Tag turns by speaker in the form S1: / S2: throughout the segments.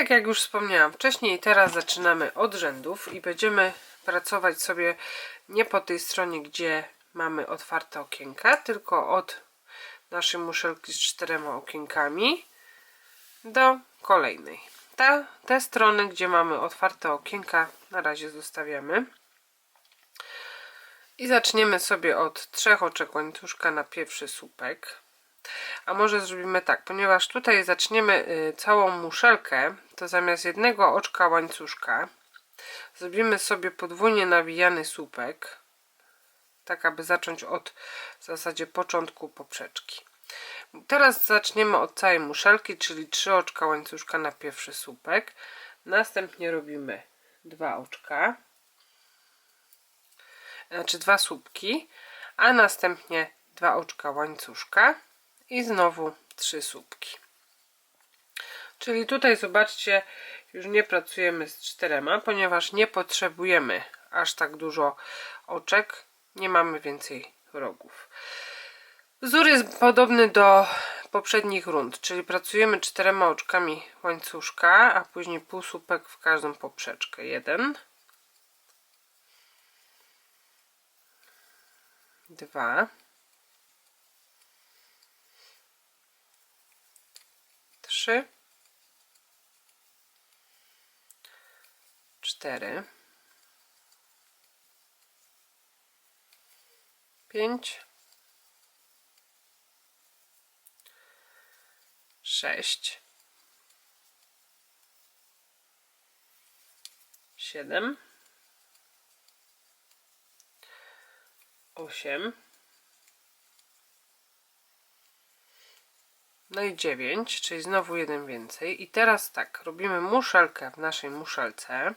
S1: tak jak już wspomniałam wcześniej, teraz zaczynamy od rzędów i będziemy pracować sobie nie po tej stronie, gdzie mamy otwarte okienka, tylko od naszej muszelki z czterema okienkami do kolejnej. Ta, te strony, gdzie mamy otwarte okienka, na razie zostawiamy. I zaczniemy sobie od trzech oczek łańcuszka na pierwszy słupek. A może zrobimy tak, ponieważ tutaj zaczniemy y, całą muszelkę, to zamiast jednego oczka łańcuszka zrobimy sobie podwójnie nawijany słupek, tak aby zacząć od w zasadzie początku poprzeczki. Teraz zaczniemy od całej muszelki, czyli trzy oczka łańcuszka na pierwszy słupek. Następnie robimy dwa oczka, znaczy dwa słupki, a następnie dwa oczka łańcuszka i znowu trzy słupki. Czyli tutaj zobaczcie, już nie pracujemy z czterema, ponieważ nie potrzebujemy aż tak dużo oczek, nie mamy więcej rogów. Wzór jest podobny do poprzednich rund, czyli pracujemy czterema oczkami łańcuszka, a później półsłupek w każdą poprzeczkę. Jeden, dwa, trzy, cztery, pięć, sześć, siedem, osiem, no i dziewięć, czyli znowu jeden więcej. I teraz tak, robimy muszelkę w naszej muszelce,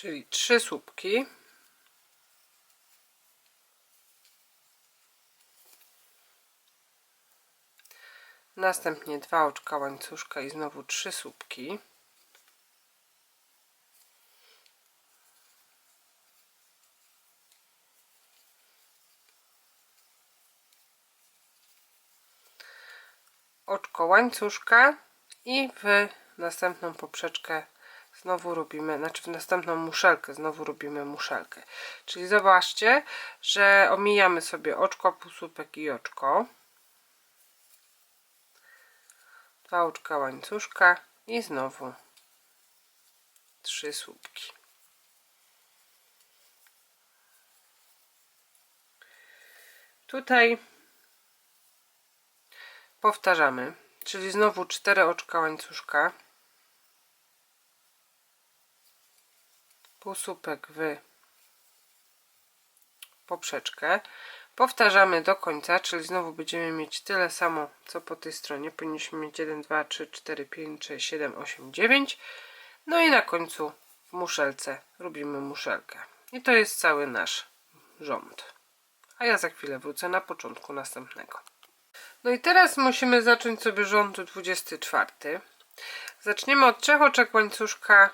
S1: czyli trzy słupki. Następnie dwa oczka łańcuszka i znowu trzy słupki. Oczko łańcuszka i w następną poprzeczkę znowu robimy, znaczy w następną muszelkę znowu robimy muszelkę. Czyli zobaczcie, że omijamy sobie oczko, półsłupek i oczko dwa oczka łańcuszka i znowu trzy słupki. Tutaj powtarzamy, czyli znowu cztery oczka łańcuszka, półsłupek w poprzeczkę, Powtarzamy do końca, czyli znowu będziemy mieć tyle samo, co po tej stronie. Powinniśmy mieć 1, 2, 3, 4, 5, 6, 7, 8, 9. No i na końcu w muszelce robimy muszelkę. I to jest cały nasz rząd. A ja za chwilę wrócę na początku następnego. No i teraz musimy zacząć sobie rząd 24. Zaczniemy od trzech oczek łańcuszka,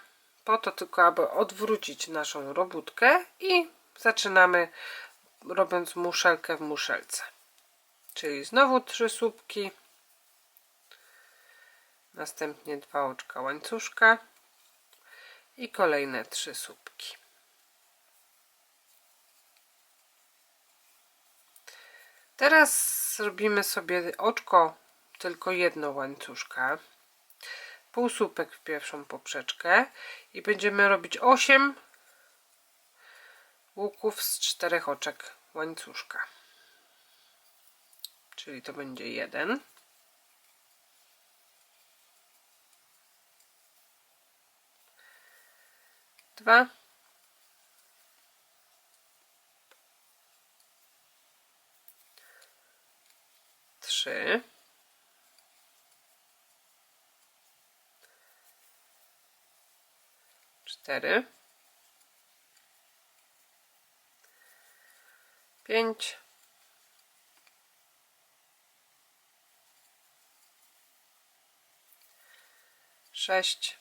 S1: po to tylko, aby odwrócić naszą robótkę i zaczynamy robiąc muszelkę w muszelce. Czyli znowu trzy słupki, następnie dwa oczka łańcuszka i kolejne trzy słupki. Teraz zrobimy sobie oczko tylko jedno łańcuszka, półsłupek w pierwszą poprzeczkę i będziemy robić 8 łuków z czterech oczek łańcuszka. Czyli to będzie jeden. Dwa. 4 5 6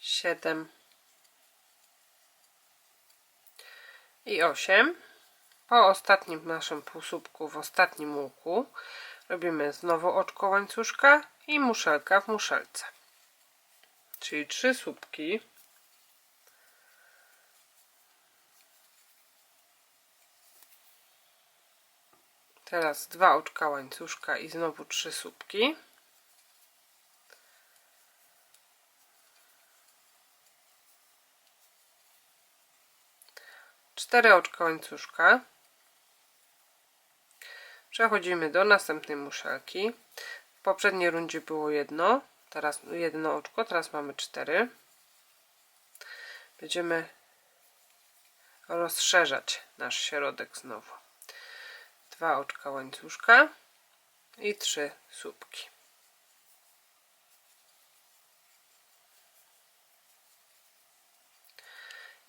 S1: 7 i 8 po ostatnim naszym półsłupku w ostatnim łuku robimy znowu oczko łańcuszka i muszelka w muszelce. Czyli trzy słupki. Teraz dwa oczka łańcuszka i znowu trzy słupki. Cztery oczka łańcuszka. Przechodzimy do następnej muszelki. W poprzedniej rundzie było jedno, teraz jedno oczko, teraz mamy cztery. Będziemy rozszerzać nasz środek znowu. Dwa oczka łańcuszka i trzy słupki.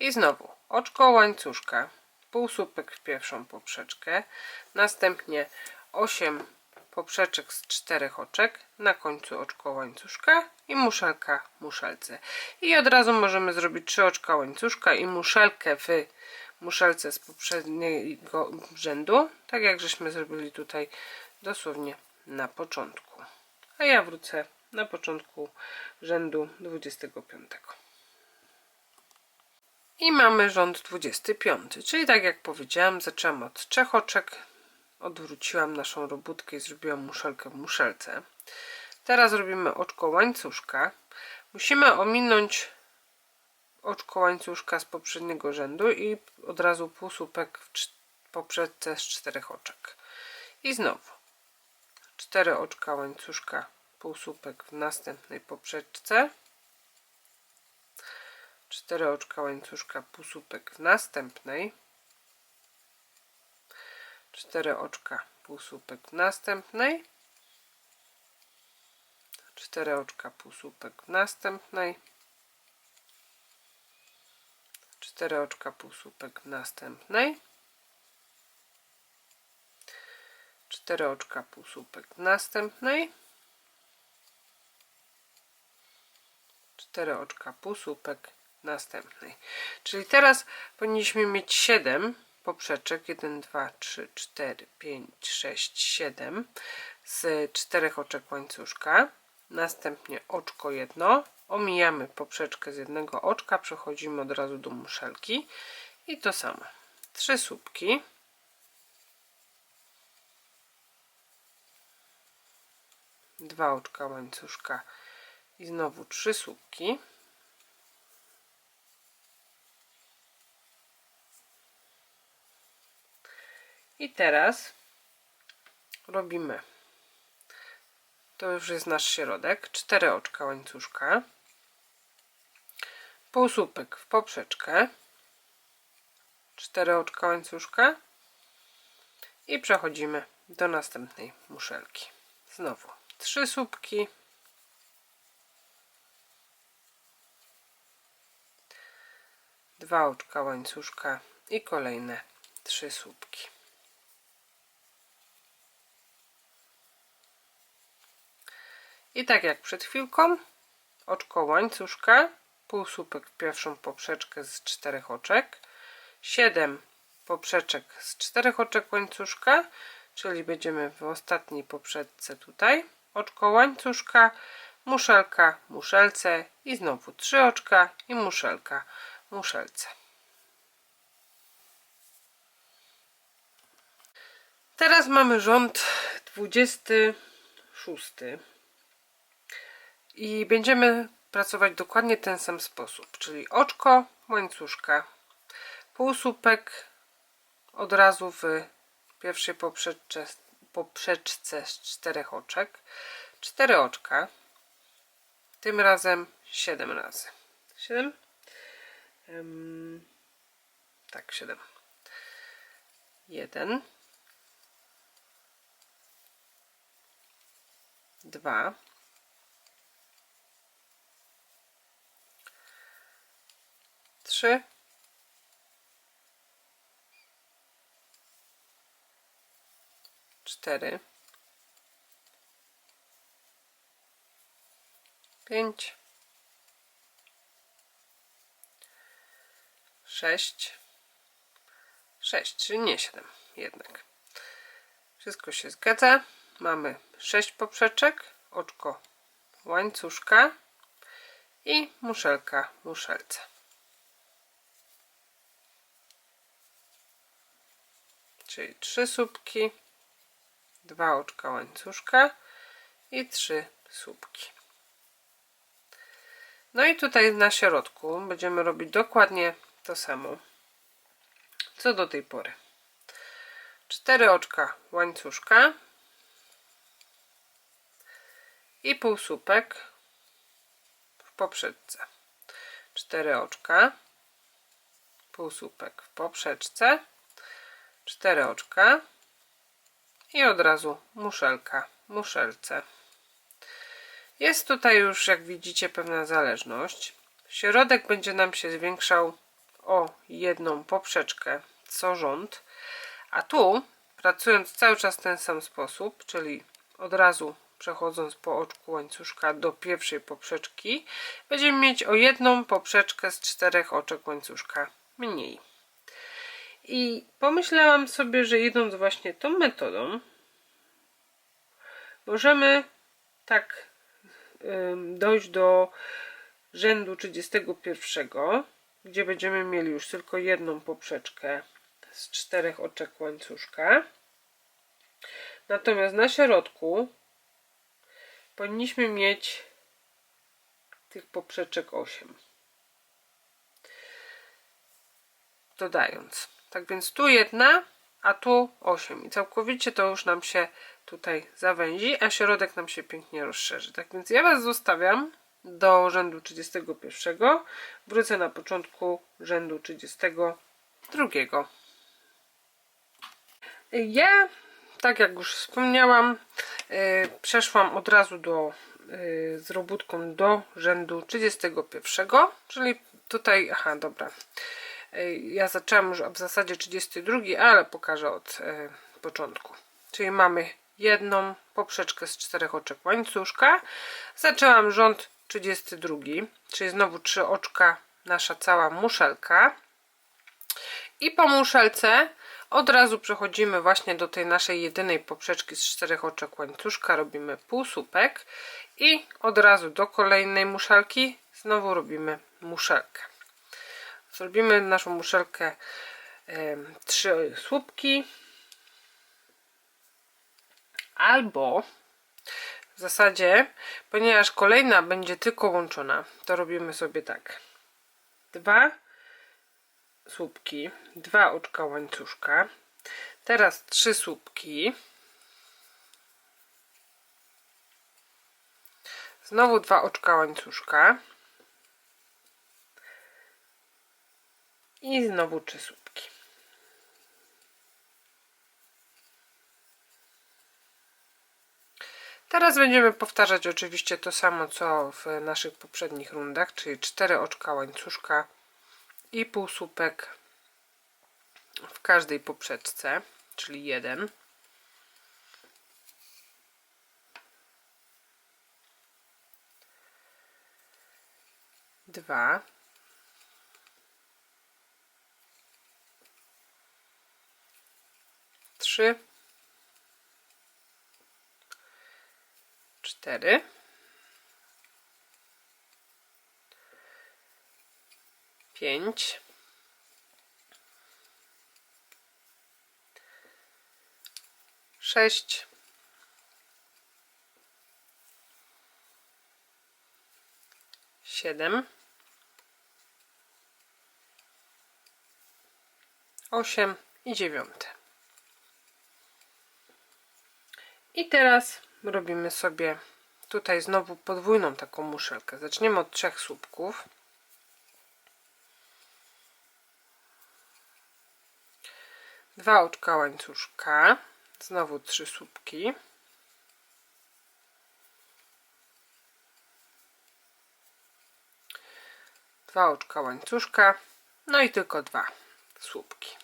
S1: I znowu oczko łańcuszka, półsłupek w pierwszą poprzeczkę, następnie 8 poprzeczek z czterech oczek, na końcu oczko łańcuszka i muszelka muszelce. I od razu możemy zrobić trzy oczka łańcuszka i muszelkę w muszelce z poprzedniego rzędu, tak jak żeśmy zrobili tutaj dosłownie na początku. A ja wrócę na początku rzędu 25. I mamy rząd 25, czyli tak jak powiedziałam, zaczęłam od trzech oczek, odwróciłam naszą robótkę i zrobiłam muszelkę w muszelce. Teraz robimy oczko łańcuszka. Musimy ominąć oczko łańcuszka z poprzedniego rzędu i od razu półsłupek w poprzedce z czterech oczek. I znowu cztery oczka łańcuszka, półsłupek w następnej poprzeczce 4 oczka łańcuszka półsłupek w następnej. 4 oczka półsłupek w następnej. 4 oczka półsłupek w następnej. 4 oczka półsłupek w następnej. 4 oczka półsłupek w następnej. 4 oczka półsłupek następnej. Czyli teraz powinniśmy mieć 7 poprzeczek 1, 2, 3, 4, 5, 6, 7 z czterech oczek łańcuszka. Następnie oczko jedno. Omijamy poprzeczkę z jednego oczka, przechodzimy od razu do muszelki i to samo. Trzy słupki. Dwa oczka łańcuszka i znowu trzy słupki. I teraz robimy, to już jest nasz środek, cztery oczka łańcuszka, półsłupek w poprzeczkę, cztery oczka łańcuszka. I przechodzimy do następnej muszelki. Znowu trzy słupki, dwa oczka łańcuszka i kolejne trzy słupki. I tak jak przed chwilką, oczko łańcuszka, półsłupek w pierwszą poprzeczkę z czterech oczek, 7 poprzeczek z czterech oczek łańcuszka, czyli będziemy w ostatniej poprzeczce tutaj, oczko łańcuszka, muszelka, muszelce i znowu trzy oczka i muszelka, muszelce. Teraz mamy rząd 26 i będziemy pracować dokładnie ten sam sposób, czyli oczko, łańcuszka, półsłupek od razu w pierwszej poprzeczce, poprzeczce z czterech oczek, cztery oczka, tym razem 7 razy. 7? Um, tak, 7. 1 2 trzy, cztery, pięć, sześć, 6, czyli nie 7 jednak. Wszystko się zgadza. Mamy 6 poprzeczek, oczko łańcuszka i muszelka muszelce. Czyli 3 słupki, 2 oczka łańcuszka i 3 słupki. No i tutaj na środku będziemy robić dokładnie to samo, co do tej pory. 4 oczka łańcuszka i półsłupek w poprzeczce. 4 oczka, półsłupek w poprzeczce, 4 oczka i od razu muszelka, muszelce. Jest tutaj już, jak widzicie, pewna zależność. Środek będzie nam się zwiększał o jedną poprzeczkę co rząd, a tu, pracując cały czas w ten sam sposób, czyli od razu przechodząc po oczku łańcuszka do pierwszej poprzeczki, będziemy mieć o jedną poprzeczkę z czterech oczek łańcuszka mniej. I pomyślałam sobie, że idąc właśnie tą metodą, możemy tak dojść do rzędu 31, gdzie będziemy mieli już tylko jedną poprzeczkę z czterech oczek łańcuszka. Natomiast na środku powinniśmy mieć tych poprzeczek 8. Dodając. Tak więc tu jedna, a tu 8. I całkowicie to już nam się tutaj zawęzi, a środek nam się pięknie rozszerzy. Tak więc ja Was zostawiam do rzędu 31. Wrócę na początku rzędu 32. Ja, tak jak już wspomniałam, yy, przeszłam od razu do yy, z robótką do rzędu 31, czyli tutaj, aha, dobra. Yy, ja zaczęłam już w zasadzie 32, ale pokażę od początku. Czyli mamy jedną poprzeczkę z czterech oczek łańcuszka. Zaczęłam rząd 32, czyli znowu trzy oczka, nasza cała muszelka. I po muszelce od razu przechodzimy właśnie do tej naszej jedynej poprzeczki z czterech oczek łańcuszka, robimy półsłupek i od razu do kolejnej muszelki znowu robimy muszelkę. Zrobimy naszą muszelkę trzy słupki. Albo w zasadzie, ponieważ kolejna będzie tylko łączona, to robimy sobie tak. Dwa słupki, dwa oczka łańcuszka, teraz trzy słupki, znowu dwa oczka łańcuszka i znowu trzy słupki. Teraz będziemy powtarzać oczywiście to samo co w naszych poprzednich rundach, czyli 4 oczka łańcuszka i półsłupek w każdej poprzeczce, czyli jeden. Dwa. Trzy. cztery. Pięć. Sześć. Siedem. Osiem i dziewiąte. I teraz robimy sobie tutaj znowu podwójną taką muszelkę. Zaczniemy od trzech słupków. Dwa oczka łańcuszka, znowu trzy słupki. Dwa oczka łańcuszka, no i tylko dwa słupki.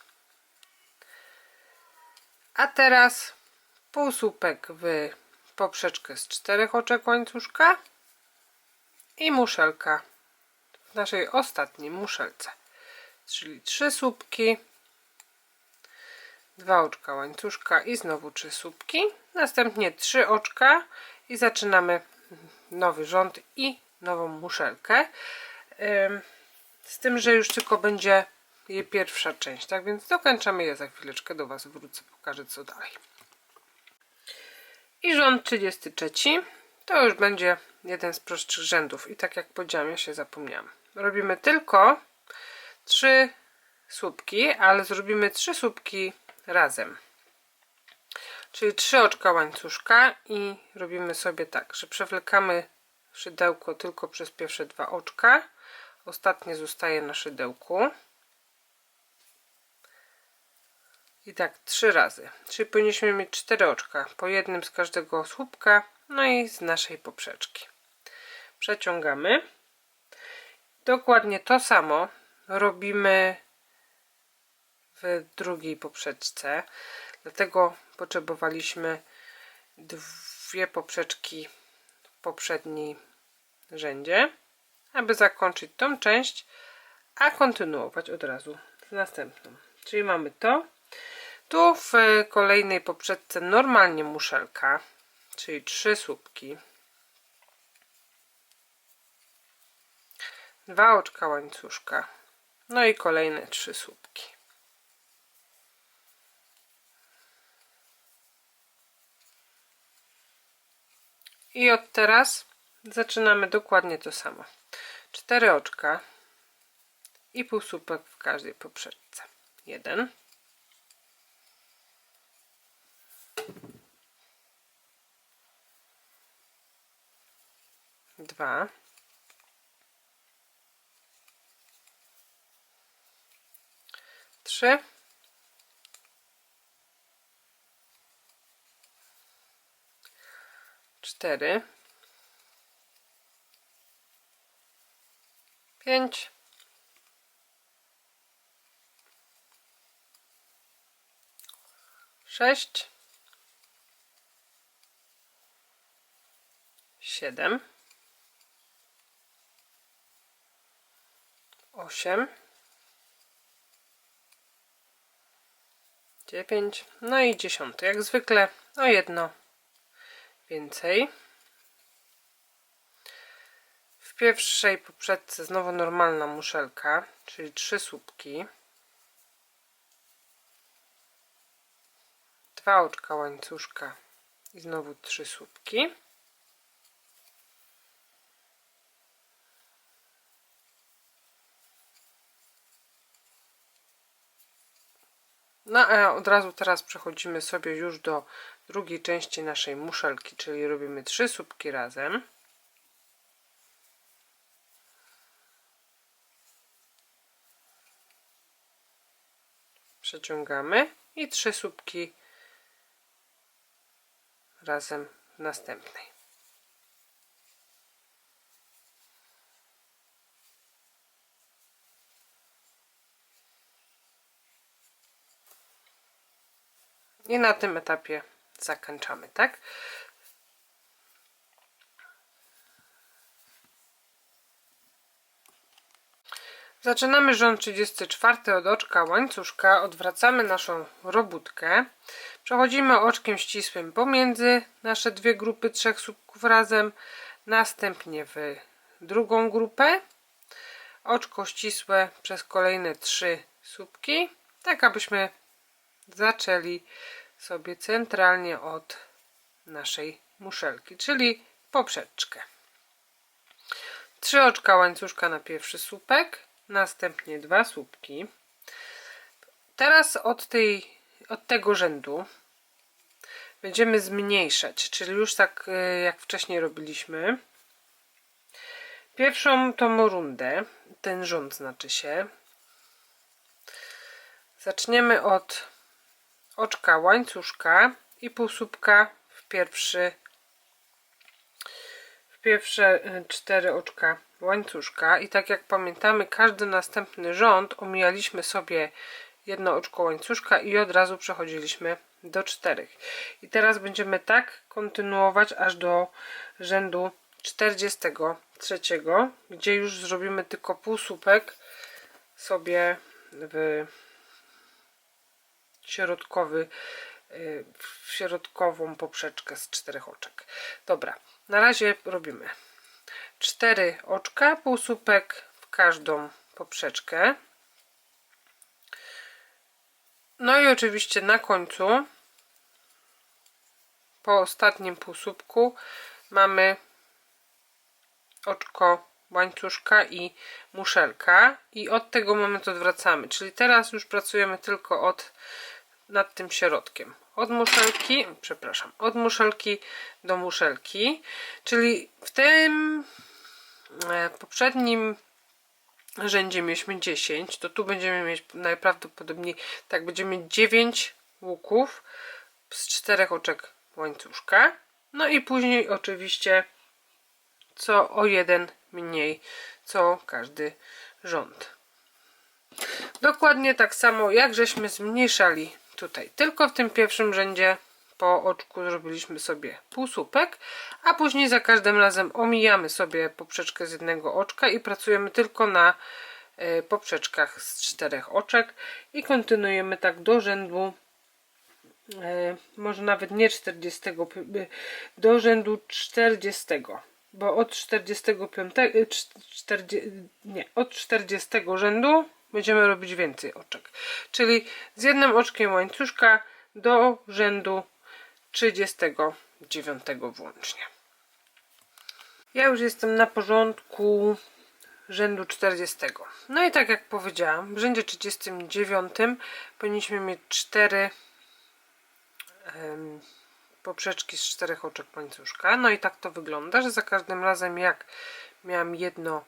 S1: A teraz półsłupek w poprzeczkę z czterech oczek łańcuszka i muszelka w naszej ostatniej muszelce czyli trzy słupki dwa oczka łańcuszka i znowu trzy słupki. Następnie trzy oczka i zaczynamy nowy rząd i nową muszelkę. Z tym, że już tylko będzie jej pierwsza część, tak więc dokończamy je za chwileczkę, do Was wrócę, pokażę co dalej. I rząd 33 to już będzie jeden z prostszych rzędów i tak jak powiedziałam, ja się zapomniałam. Robimy tylko trzy słupki, ale zrobimy trzy słupki razem. Czyli trzy oczka łańcuszka i robimy sobie tak, że przewlekamy szydełko tylko przez pierwsze dwa oczka. Ostatnie zostaje na szydełku. I tak trzy razy. Czyli powinniśmy mieć cztery oczka, po jednym z każdego słupka, no i z naszej poprzeczki. Przeciągamy. Dokładnie to samo robimy w drugiej poprzeczce. Dlatego potrzebowaliśmy dwie poprzeczki w poprzedniej rzędzie, aby zakończyć tą część, a kontynuować od razu z następną. Czyli mamy to. Tu w kolejnej poprzedce normalnie muszelka, czyli trzy słupki. Dwa oczka łańcuszka. No i kolejne trzy słupki. I od teraz zaczynamy dokładnie to samo. Cztery oczka i półsłupek w każdej poprzedce. Jeden. Dwa. Trzy. cztery, pięć, sześć, siedem, osiem, dziewięć, no i dziesiąty. Jak zwykle o jedno więcej. W pierwszej poprzedce znowu normalna muszelka, czyli trzy słupki. Dwa oczka łańcuszka i znowu trzy słupki. No a od razu teraz przechodzimy sobie już do drugiej części naszej muszelki, czyli robimy trzy słupki razem. Przeciągamy i trzy słupki razem w następnej. I na tym etapie zakończamy, tak? Zaczynamy rząd 34 od oczka łańcuszka, odwracamy naszą robótkę, przechodzimy oczkiem ścisłym pomiędzy nasze dwie grupy trzech słupków razem, następnie w drugą grupę, oczko ścisłe przez kolejne trzy słupki, tak abyśmy zaczęli sobie centralnie od naszej muszelki, czyli poprzeczkę. Trzy oczka łańcuszka na pierwszy słupek, następnie dwa słupki. Teraz od, tej, od tego rzędu będziemy zmniejszać, czyli już tak y, jak wcześniej robiliśmy. Pierwszą tą rundę, ten rząd znaczy się, zaczniemy od oczka łańcuszka i półsłupka w pierwszy w pierwsze y, cztery oczka łańcuszka. I tak jak pamiętamy każdy następny rząd omijaliśmy sobie jedno oczko łańcuszka i od razu przechodziliśmy do czterech. I teraz będziemy tak kontynuować aż do rzędu 43 gdzie już zrobimy tylko półsłupek sobie w środkowy, y, w środkową poprzeczkę z czterech oczek. Dobra, na razie robimy cztery oczka, półsłupek w każdą poprzeczkę. No i oczywiście na końcu, po ostatnim półsłupku, mamy oczko łańcuszka i muszelka i od tego momentu odwracamy. Czyli teraz już pracujemy tylko od nad tym środkiem. Od muszelki, przepraszam, od muszelki do muszelki, czyli w tym e, poprzednim rzędzie mieliśmy 10, to tu będziemy mieć najprawdopodobniej, tak, będziemy mieć 9 łuków z czterech oczek łańcuszka. No i później oczywiście co o jeden mniej co każdy rząd. Dokładnie tak samo jak żeśmy zmniejszali tutaj. Tylko w tym pierwszym rzędzie po oczku zrobiliśmy sobie półsłupek, a później za każdym razem omijamy sobie poprzeczkę z jednego oczka i pracujemy tylko na y, poprzeczkach z czterech oczek i kontynuujemy tak do rzędu y, może nawet nie 40 y, do rzędu 40 bo od 45 40, nie, od 40 rzędu będziemy robić więcej oczek czyli z jednym oczkiem łańcuszka do rzędu 39 włącznie. Ja już jestem na porządku rzędu 40. No i tak jak powiedziałam, w rzędzie 39 powinniśmy mieć 4 um, poprzeczki z czterech oczek łańcuszka. No i tak to wygląda, że za każdym razem jak miałam jedno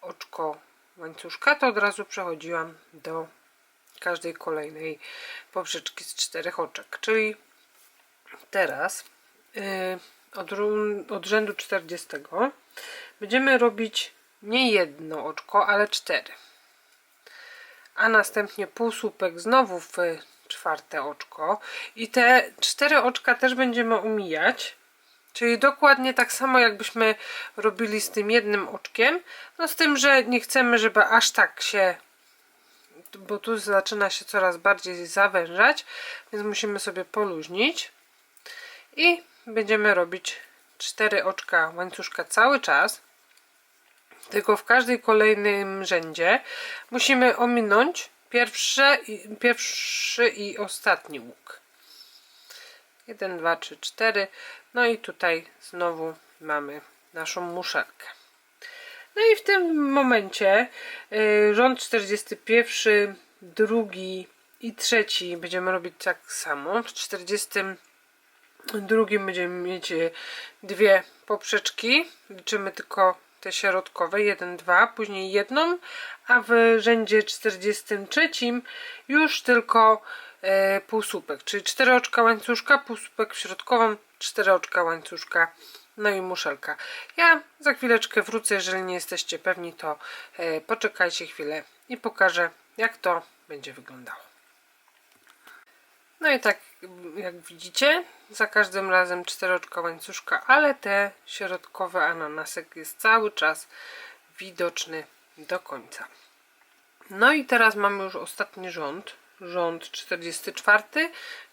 S1: oczko łańcuszka, to od razu przechodziłam do każdej kolejnej poprzeczki z czterech oczek. Czyli teraz yy, od, od rzędu 40 będziemy robić nie jedno oczko, ale cztery. A następnie półsłupek znowu w czwarte oczko. I te cztery oczka też będziemy umijać. Czyli dokładnie tak samo jakbyśmy robili z tym jednym oczkiem. No z tym, że nie chcemy, żeby aż tak się bo tu zaczyna się coraz bardziej zawężać, więc musimy sobie poluźnić. I będziemy robić cztery oczka łańcuszka cały czas. Tylko w każdej kolejnym rzędzie musimy ominąć pierwsze, pierwszy i ostatni łuk 1, 2, 3, 4 no i tutaj znowu mamy naszą muszelkę no i w tym momencie y, rząd 41, drugi i trzeci będziemy robić tak samo. W 42 będziemy mieć y, dwie poprzeczki. Liczymy tylko te środkowe, 1, 2, później jedną, a w rzędzie 43 już tylko e, półsłupek, czyli 4 oczka łańcuszka, półsłupek w środkową, 4 oczka łańcuszka no i muszelka. Ja za chwileczkę wrócę, jeżeli nie jesteście pewni, to e, poczekajcie chwilę i pokażę, jak to będzie wyglądało. No i tak jak widzicie, za każdym razem czteroczka łańcuszka, ale te środkowe ananasek jest cały czas widoczny do końca. No i teraz mamy już ostatni rząd rząd 44,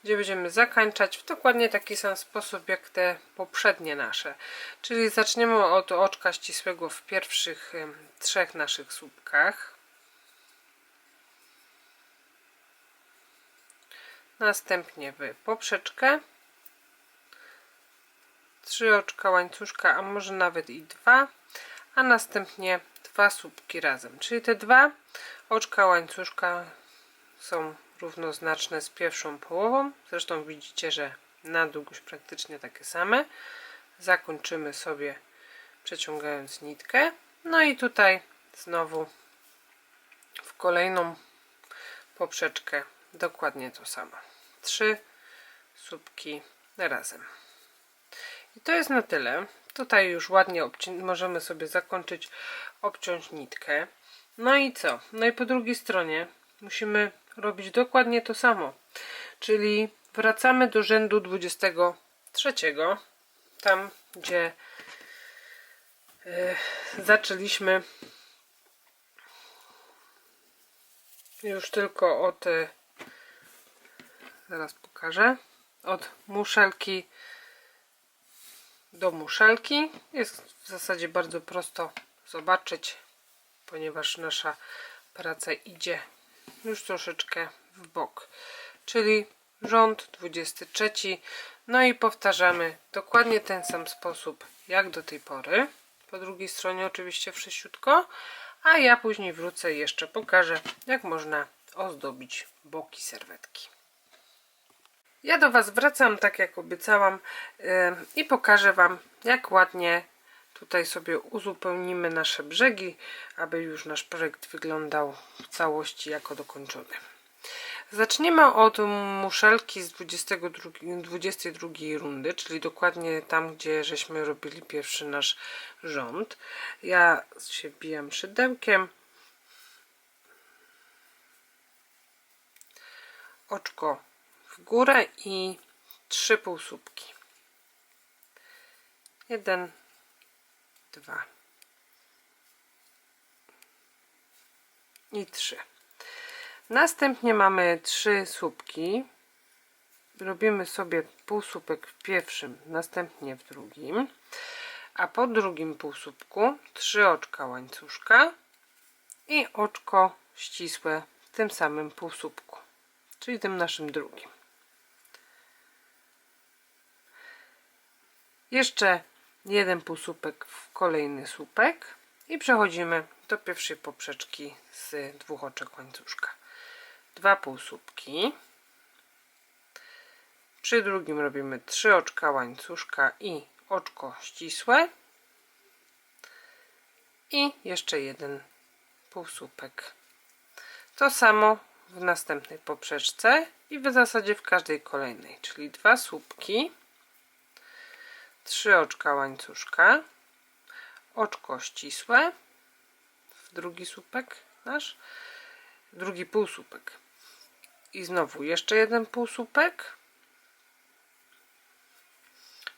S1: gdzie będziemy zakańczać w dokładnie taki sam sposób jak te poprzednie nasze. Czyli zaczniemy od oczka ścisłego w pierwszych trzech naszych słupkach. Następnie w poprzeczkę. Trzy oczka łańcuszka, a może nawet i dwa. A następnie dwa słupki razem. Czyli te dwa oczka łańcuszka są równoznaczne z pierwszą połową. Zresztą widzicie, że na długość praktycznie takie same. Zakończymy sobie przeciągając nitkę. No i tutaj znowu w kolejną poprzeczkę dokładnie to samo. Trzy słupki razem. I to jest na tyle. Tutaj już ładnie możemy sobie zakończyć, obciąć nitkę. No i co? No i po drugiej stronie musimy robić dokładnie to samo. Czyli wracamy do rzędu 23, tam gdzie yy, zaczęliśmy już tylko od Zaraz pokażę. Od muszelki do muszelki. Jest w zasadzie bardzo prosto zobaczyć, ponieważ nasza praca idzie już troszeczkę w bok. Czyli rząd 23. No i powtarzamy dokładnie ten sam sposób jak do tej pory. Po drugiej stronie oczywiście wszyściutko. A ja później wrócę i jeszcze pokażę jak można ozdobić boki serwetki. Ja do Was wracam, tak jak obiecałam, yy, i pokażę Wam, jak ładnie tutaj sobie uzupełnimy nasze brzegi, aby już nasz projekt wyglądał w całości jako dokończony. Zaczniemy od muszelki z 22, 22 rundy, czyli dokładnie tam, gdzie żeśmy robili pierwszy nasz rząd. Ja się bijam szydełkiem. Oczko w górę i trzy półsłupki. Jeden, dwa i trzy. Następnie mamy trzy słupki. Robimy sobie półsłupek w pierwszym, następnie w drugim. A po drugim półsłupku trzy oczka łańcuszka i oczko ścisłe w tym samym półsłupku, czyli tym naszym drugim. Jeszcze jeden półsłupek w kolejny słupek i przechodzimy do pierwszej poprzeczki z dwóch oczek łańcuszka. Dwa półsłupki. Przy drugim robimy trzy oczka łańcuszka i oczko ścisłe. I jeszcze jeden półsłupek. To samo w następnej poprzeczce i w zasadzie w każdej kolejnej, czyli dwa słupki, trzy oczka łańcuszka, oczko ścisłe, w drugi słupek nasz, drugi półsłupek i znowu jeszcze jeden półsłupek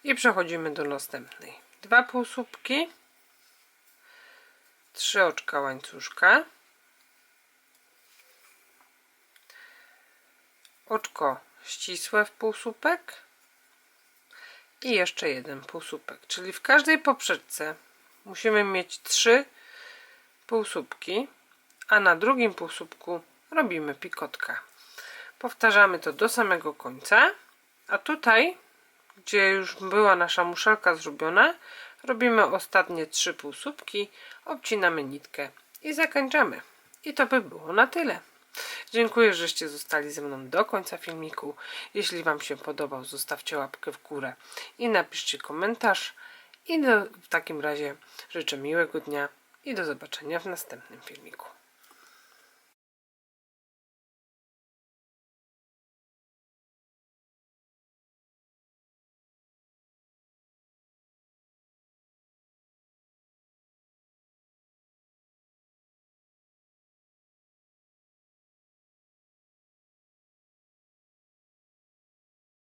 S1: i przechodzimy do następnej. Dwa półsłupki, trzy oczka łańcuszka, oczko ścisłe w półsłupek i jeszcze jeden półsłupek. Czyli w każdej poprzeczce musimy mieć trzy półsłupki, a na drugim półsłupku robimy pikotka. Powtarzamy to do samego końca, a tutaj, gdzie już była nasza muszelka zrobiona, robimy ostatnie trzy półsłupki, obcinamy nitkę i zakończamy. I to by było na tyle. Dziękuję, żeście zostali ze mną do końca filmiku. Jeśli Wam się podobał, zostawcie łapkę w górę i napiszcie komentarz. I do, w takim razie życzę miłego dnia i do zobaczenia w następnym filmiku.